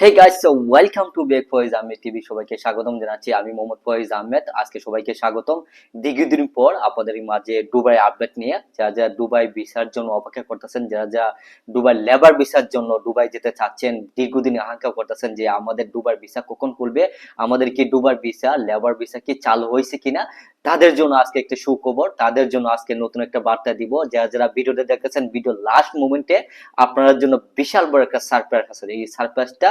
Hey guys so welcome to back Faiz Ahmed TV সবাইকে স্বাগতম জানাচ্ছি। আমি মোহাম্মদ ফয়েজ আহমেদ, আজকে সবাইকে স্বাগতম। দীর্ঘদিন পর আপনাদের মাঝে দুবাই আপডেট নিয়ে, যারা যারা দুবাই ভিসার জন্য অপেক্ষা করতেছেন, যারা যারা দুবাই লেবার ভিসার জন্য দুবাই যেতে চাচ্ছেন, দীর্ঘদিন আকাঙ্ক্ষা করতেছেন যে আমাদের দুবাই ভিসা কখন খুলবে, আমাদের কি দুবাই ভিসা লেবার ভিসা কি চালু হয়েছে কিনা তাদের জন্য আজকে একটা সুখবর, তাদের জন্য আজকে নতুন একটা বার্তা দিব। যারা যারা ভিডিওটা দেখতেছেন ভিডিও লাস্ট মোমেন্টে আপনার জন্য বিশাল বড় একটা সারপ্রাইজ আছে। এই সারপ্রাইজটা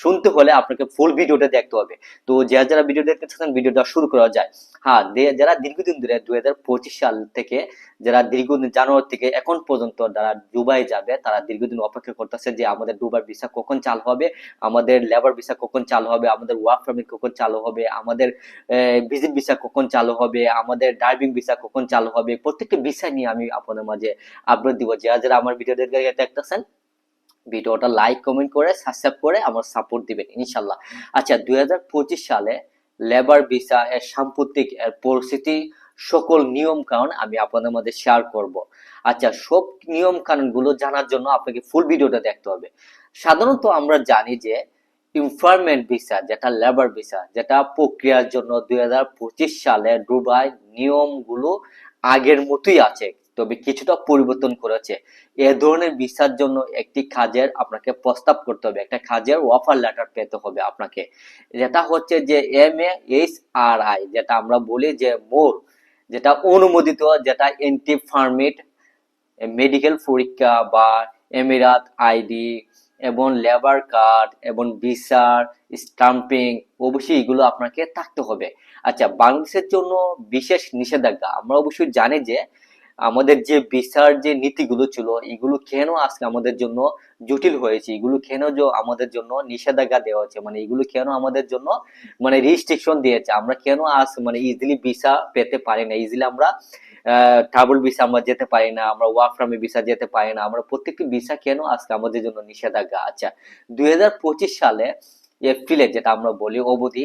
শুনতে হলে আপনাকে ফুল ভিডিওটা দেখতে হবে। তো যারা যারা ভিডিও দেখতে চাচ্ছেন ভিডিওটা শুরু করা যায়। হ্যাঁ যারা দীর্ঘদিন ধরে দুই হাজার পঁচিশ সাল থেকে, যারা দীর্ঘদিন জানুয়ারি থেকে এখন পর্যন্ত যারা দুবাই যাবে, তারা দীর্ঘদিন অপেক্ষা করতেছে যে আমাদের দুবার ভিসা কখন চালু হবে, আমাদের লেবার ভিসা কখন চালু হবে, আমাদের ওয়ার্ক পারমিট কখন চালু হবে, আমাদের ভিজিট ভিসা কখন চালু হবে। আমাদের ড্রাইভিং ভিসা কখন চালু হবে, প্রত্যেকটা বিষয় নিয়ে আমি আপনাদের মাঝে আপডেট দিব। যারা যারা আমার ভিডিও দেখতেছেন, ভিডিওটা লাইক কমেন্ট করে সাবস্ক্রাইব করে আমার সাপোর্ট দিবেন, ইনশাল্লাহ। আচ্ছা দুই হাজার পঁচিশ সালে লেবার ভিসা এর সাম্প্রতিক এর পরিস্থিতি সকল নিয়ম কানুন আমি আপনাদের মধ্যে শেয়ার করব। আচ্ছা সব নিয়ম কানুনগুলো জানার জন্য আপনাকে ফুল ভিডিওটা দেখতে হবে। সাধারণত আমরা জানি যে ইনফার্মেন্ট ভিসা যেটা লেবার ভিসা যেটা প্রক্রিয়ার জন্য দুই হাজার পঁচিশ সালে দুবাই নিয়মগুলো আগের মতোই আছে, তবে কিছুটা পরিবর্তন করেছে। এ ধরনের ভিসার জন্য একটি কাজের আপনাকে প্রস্তাব করতে হবে, একটা কাজের অফার লেটার পেতে হবে আপনাকে। যেটা হচ্ছে যে এম এইচ আর আই যেটা আমরা বলি যে মোর, যেটা অনুমোদিত, যেটা এন্টি ফার্মিট মেডিকেল পরীক্ষা বা এমিরাত আইডি এবং লেবার কার্ড এবং ভিসার স্টাম্পিং অবশ্যই এগুলো আপনাকে থাকতে হবে। আচ্ছা বাংলাদেশের জন্য বিশেষ নিষেধাজ্ঞা, আমরা অবশ্যই জানি যে আমাদের যে ভিসার যে নীতিগুলো ছিল, এগুলো কেন আজকে আমাদের জন্য জটিল হয়েছে? এগুলো কেন যে আমাদের জন্য নিষেধাজ্ঞা দেওয়া হচ্ছে? মানে এগুলো কেন আমাদের জন্য মানে রেস্ট্রিকশন দিয়েছে? আমরা কেন আজ মানে ইজিলি ভিসা পেতে পারি না? ইজিলি আমরা ট্রাভেল ভিসা আমরা যেতে পারি না, আমরা ওয়ার্ক ফ্রম ভিসা যেতে পারি না। আমরা প্রত্যেকটি ভিসা কেন আজকে আমাদের জন্য নিষেধাজ্ঞা? আচ্ছা দুই হাজার পঁচিশ সালে এপ্রিলে যেটা আমরা বলি, অবধি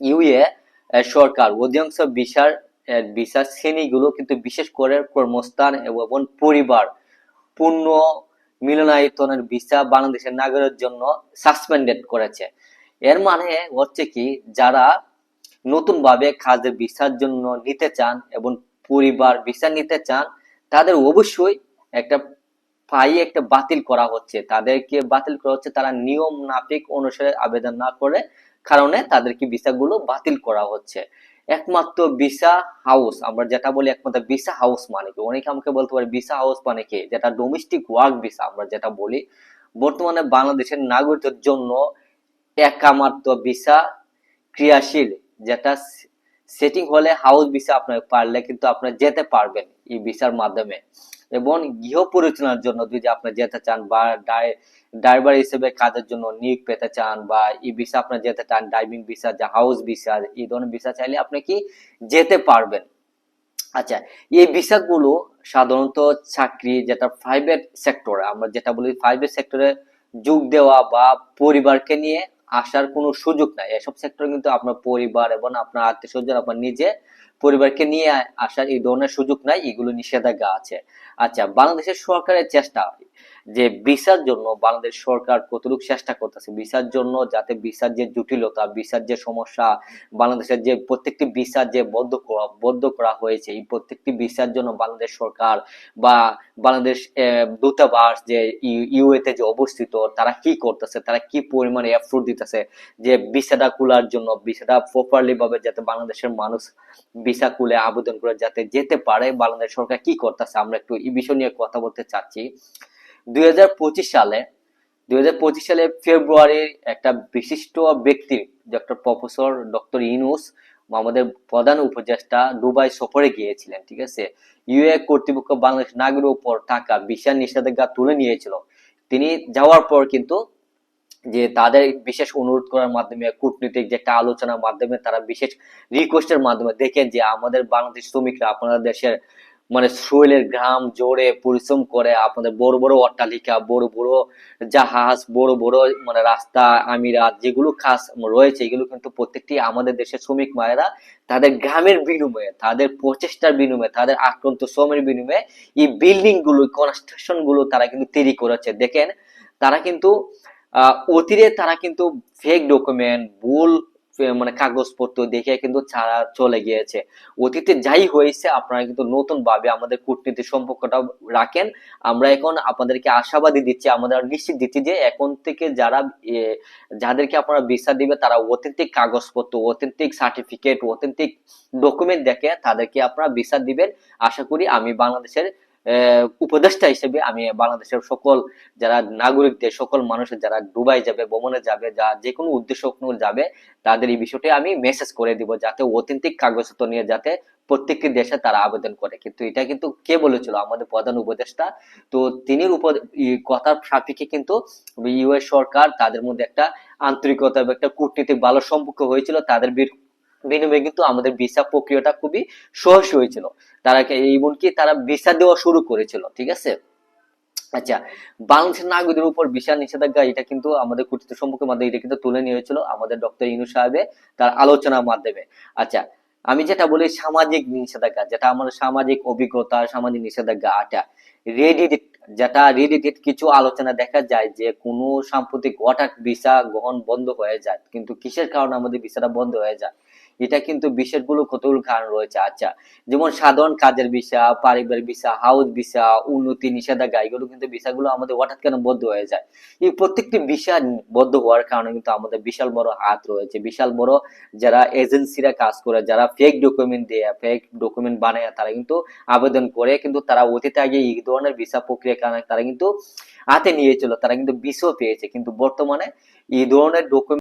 ইউএ সরকার অধিকাংশ ভিসার ভিসা শ্রেণীগুলো কিন্তু বিশেষ করে কর্মস্থান এবং পরিবার পূর্ণ মিলনায়তনের ভিসা বাংলাদেশের নাগরিকের জন্য সাসপেন্ডেড করেছে। এর মানে হচ্ছে কি, যারা নতুন ভাবে কাজের ভিসার জন্য নিতে চান এবং পরিবার ভিসা নিতে চান, তাদের অবশ্যই একটা পাই একটা বাতিল করা হচ্ছে। তাদেরকে বাতিল করা হচ্ছে, তারা নিয়ম নাপিক অনুসারে আবেদন না করে কারণে তাদেরকে ভিসাগুলো বাতিল করা হচ্ছে। একমাত্র ভিসা হাউস আমরা যেটা বলি একমাত্র ভিসা হাউস মানে কি? অনেকে আমাকে বলতে পারে ভিসা হাউস মানে কি? যেটা ডোমেস্টিক ওয়ার্ক ভিসা আমরা যেটা বলি। বর্তমানে বাংলাদেশের নাগরিকদের জন্য একমাত্র ভিসা ক্রিয়াশীল, যেটা সেটিং হলে হাউস ভিসা আপনার পারলে কিন্তু আপনার যেতে পারবেন এই ভিসার মাধ্যমে। এবং গৃহ পরিচালনার জন্য যদি আপনি যেতে চান বা ড্রাইভার হিসেবে কাজের জন্য নিয়োগ পেতে চান বা এই ভিসা আপনার যেতে চান ড্রাইভিং ভিসা যে হাউস ভিসা এই ধরনের ভিসা চাইলে আপনি কি যেতে পারবেন। আচ্ছা এই ভিসাগুলো সাধারণত চাকরি যেটা প্রাইভেট সেক্টরে আমরা যেটা বলি প্রাইভেট সেক্টরে যোগ দেওয়া বা পরিবারকে নিয়ে আসার কোনো সুযোগ নাই। এসব সেক্টর কিন্তু আপনার পরিবার এবং আপনার আত্মীয় স্বজন আপনার নিজে পরিবারকে নিয়ে আসার এই ধরনের সুযোগ নাই, এগুলো নিষেধাজ্ঞা আছে। আচ্ছা বাংলাদেশের সরকারের চেষ্টা যে ভিসার জন্য বাংলাদেশ সরকার কতটুকু চেষ্টা করতেছে ভিসার জন্য যাতে ভিসার যে জটিলতা ভিসার যে সমস্যা, বাংলাদেশের যে প্রত্যেকটি ভিসা যে বদ্ধ করা বদ্ধ করা হয়েছে, এই প্রত্যেকটি ভিসার জন্য বাংলাদেশ সরকার বা বাংলাদেশ দূতাবাস যে ইউএতে যে অবস্থিত, তারা কি করতেছে, তারা কি পরিমাণে এফোর্ট দিতেছে যে ভিসাটা খোলার জন্য ভিসাটা প্রপারলি ভাবে যাতে বাংলাদেশের মানুষ ভিসা খুলে আবেদন করে যাতে যেতে পারে। বাংলাদেশ সরকার কি করতেছে? আমরা একটু এই বিষয় নিয়ে কথা বলতে চাচ্ছি। দুই সালে দুই সালে ফেব্রুয়ারির একটা বিশিষ্ট ব্যক্তি, ডক্টর প্রফেসর ডক্টর ইনুস আমাদের প্রধান উপদেষ্টা দুবাই সফরে গিয়েছিলেন, ঠিক আছে? ইউএ কর্তৃপক্ষ বাংলাদেশ নাগরিক উপর থাকা বিশাল নিষেধাজ্ঞা তুলে নিয়েছিল। তিনি যাওয়ার পর কিন্তু যে তাদের বিশেষ অনুরোধ করার মাধ্যমে, কূটনীতিক যে একটা আলোচনার মাধ্যমে তারা বিশেষ রিকোয়েস্টের মাধ্যমে দেখেন যে আমাদের বাংলাদেশ শ্রমিকরা, আপনাদের দেশের মানে শরীরের ঘাম জোরে পরিশ্রম করে, আপনাদের বড় বড় অট্টালিকা, বড় বড় জাহাজ, বড় বড় মানে রাস্তা আমিরাত যেগুলো খাস রয়েছে, এগুলো কিন্তু প্রত্যেকটি আমাদের দেশের শ্রমিক মায়েরা তাদের গ্রামের বিনিময়ে, তাদের প্রচেষ্টার বিনিময়ে, তাদের আক্রান্ত শ্রমের বিনিময়ে এই বিল্ডিংগুলো কনস্ট্রাকশনগুলো তারা কিন্তু তৈরি করেছে। দেখেন, তারা কিন্তু অতীতে তারা কিন্তু ফেক ডকুমেন্ট ভুল মানে কাগজপত্র দেখে কিন্তু ছাড়া চলে গিয়েছে। অতীতে যাই হয়েছে, আপনারা কিন্তু নতুন ভাবে আমাদের কূটনীতি সম্পর্কটা রাখেন। আমরা এখন আপনাদেরকে আশাবাদী দিচ্ছি, আমাদের নিশ্চিত দিচ্ছি যে এখন থেকে যারা যাদেরকে আপনারা ভিসা দিবে, তারা অথেন্টিক কাগজপত্র অথেন্টিক সার্টিফিকেট অথেন্টিক ডকুমেন্ট দেখে তাদেরকে আপনারা ভিসা দিবেন। আশা করি আমি বাংলাদেশের উপদেষ্টা হিসেবে আমি বাংলাদেশের সকল যারা নাগরিকদের সকল মানুষের যারা দুবাই যাবে, ভ্রমণে যাবে, যা যে কোনো উদ্দেশ্য যাবে, তাদের এই বিষয়টি আমি মেসেজ করে দিব যাতে অথেন্টিক কাগজপত্র নিয়ে যাতে প্রত্যেকটি দেশে তারা আবেদন করে। কিন্তু এটা কিন্তু কে বলেছিল? আমাদের প্রধান উপদেষ্টা। তো তিনি কথার সাপেক্ষে কিন্তু ইউএস সরকার তাদের মধ্যে একটা আন্তরিকতা একটা কূটনীতিক ভালো সম্পর্ক হয়েছিল, তাদের বিনিময়ে কিন্তু আমাদের ভিসা প্রক্রিয়াটা খুবই সহজ হয়েছিল। তারা এমনকি তারা ভিসা দেওয়া শুরু করেছিল, ঠিক আছে? আচ্ছা বাংলাদেশের নাগরিকদের উপর ভিসা নিষেধাজ্ঞা, এটা কিন্তু আমাদের কূটনীতি সম্পর্কের মাধ্যমে এটা কিন্তু তুলে নিয়েছিল আমাদের ডক্টর ইনু সাহেবে তার আলোচনার মাধ্যমে। আচ্ছা আমি যেটা বলি সামাজিক নিষেধাজ্ঞা, যেটা আমাদের সামাজিক অভিজ্ঞতা, সামাজিক নিষেধাজ্ঞা আটা রেডিট যেটা রেডিট কিছু আলোচনা দেখা যায় যে কোনো সাম্প্রতিক হঠাৎ ভিসা গ্রহণ বন্ধ হয়ে যায়, কিন্তু কিসের কারণে আমাদের ভিসাটা বন্ধ হয়ে যায়? এটা কিন্তু বিষয়গুলো কতগুলো কারণ রয়েছে। আচ্ছা যেমন সাধারণ কাজের ভিসা পারিবারিক ভিসা হাউস ভিসা উন্নতি, নিষেধাজ্ঞা, এগুলো কিন্তু ভিসাগুলো আমাদের হঠাৎ কেন বন্ধ হয়ে যায়? এই প্রত্যেকটি ভিসা বন্ধ হওয়ার কারণে কিন্তু আমাদের বিশাল বড় হাত রয়েছে। বিশাল বড় যারা এজেন্সিরা কাজ করে, যারা ফেক ডকুমেন্ট দিয়ে ফেক ডকুমেন্ট বানায়, তারা কিন্তু আবেদন করে, কিন্তু তারা অতীতে আগে এই ধরনের ভিসা প্রক্রিয়ার কারণে তারা কিন্তু হাতে নিয়েছিল, তারা কিন্তু বিষও পেয়েছে। কিন্তু বর্তমানে এই ধরনের ডকুমেন্ট